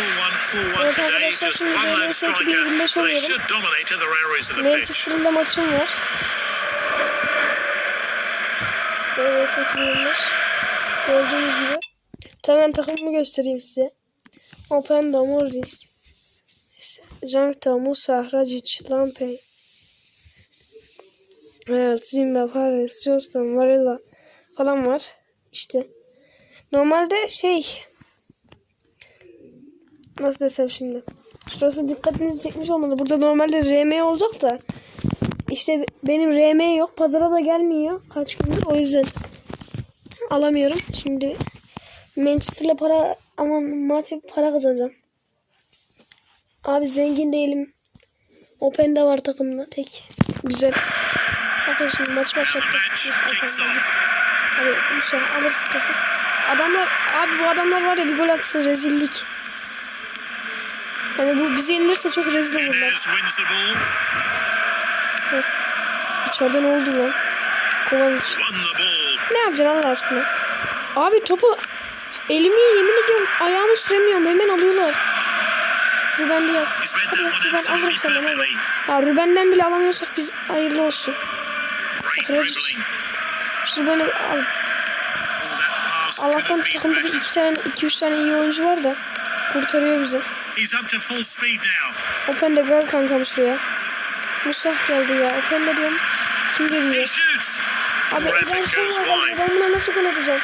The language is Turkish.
4-1-4-1 Evet arkadaşlar, şimdi böyle sanki striker. bir 25 They oluyorum. should dominate other areas of the pitch. Manchester'ın da maçım var. Böyle 825. Gördüğünüz gibi. Hemen takımımı göstereyim size. Openda, Morris, Jankta, Musa, Racic, Lampey, Evet, Zimba, Paris, Johnston, Varela falan var. İşte. Normalde şey nasıl desem şimdi. Şurası dikkatinizi çekmiş olmalı. Burada normalde RM olacak da işte benim RM yok. Pazara da gelmiyor kaç gündür. O yüzden alamıyorum. Şimdi Manchester'la para aman maç para kazanacağım. Abi zengin değilim. Open'de var takımda tek. Güzel. Bakın şimdi maç off. Hadi inşallah alırsın topu. Adamlar abi bu adamlar var ya bir gol atsın rezillik. Yani bu bize yenilirse çok rezil olurlar. İçeride ne oldu lan? Ball. Ne yapacaksın Allah aşkına? Abi topu elimi yemin ediyorum ayağımı süremiyorum hemen alıyorlar. Ruben Diaz. Hadi Ruben alırım senden hadi. Ya Ruben'den bile alamıyorsak biz hayırlı olsun. Dribbling. Şu Ruben'i al. Allah'tan takımda bir iki tane, iki üç tane iyi oyuncu var da kurtarıyor bizi. He's up to full speed now. Open de gel kankam şuraya. Musah geldi ya. Open de diyorum. Kim geliyor? Abi ben wide. Ben buna nasıl gol atacağım?